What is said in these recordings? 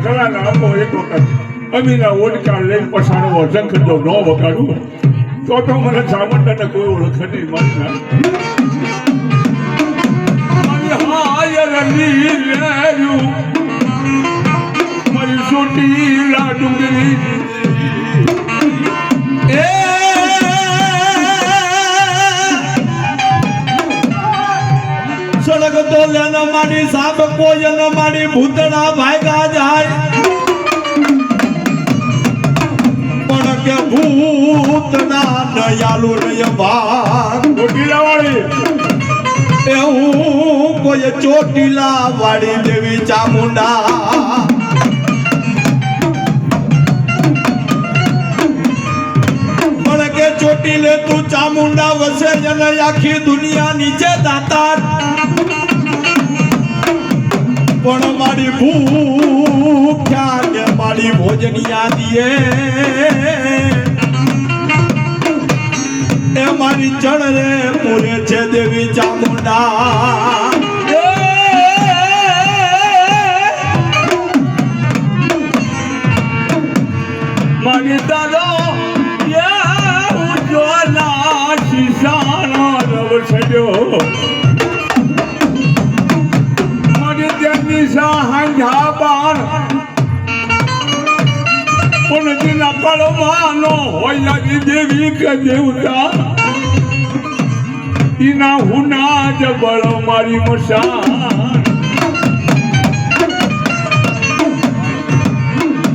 મને અંબો એક વખત અમીના ઓડકાર લઈને પછાડો વજન જો ન વગાડું તો તો મને ચામુંડાને કોઈ ઓળખ નહીં મારી ના મારી હાયર સડક તો લેન માડી સાપ કોઈ ન માડી ભૂતડા ભાગ્યા જાય. પણ કે ભૂતડા દયાલુ નય ભાગ ચોટીલા વાળી એવું કોઈ ચોટીલા વાળી દેવી ચામુંડા. પણ કે ચોટીલે તું ચામુંડા વસે અને આખી દુનિયા નીચે દાતાર પણ મારી ભૂખ્યા કે મારી ભોજન યાદીએ એ. મારી ચણ રે, પૂરે છે દેવી ચામુંડા. મારી દાદો ઉજ્જવલા શીશાનો રવ છડ્યો. કળવાનો હોય દેવી કે દેવતા. ઇના હુના જબળ મારી મશાન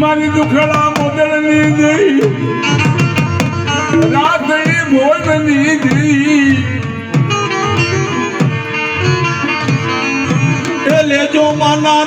મારી દુખડા મોદળની ગઈ રાતની ભોજની દઈ એ લેજો માના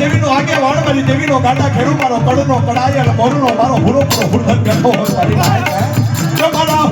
દેવીનો આગે વાણ મારી દેવીનો ગાડા ખેડુ મારો કડનો કડાયલ મોરનો મારો ભૂલો પૂરો હુરધન કરતો હોય મારી જો મારા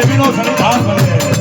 દેવીનો સંધાન બને.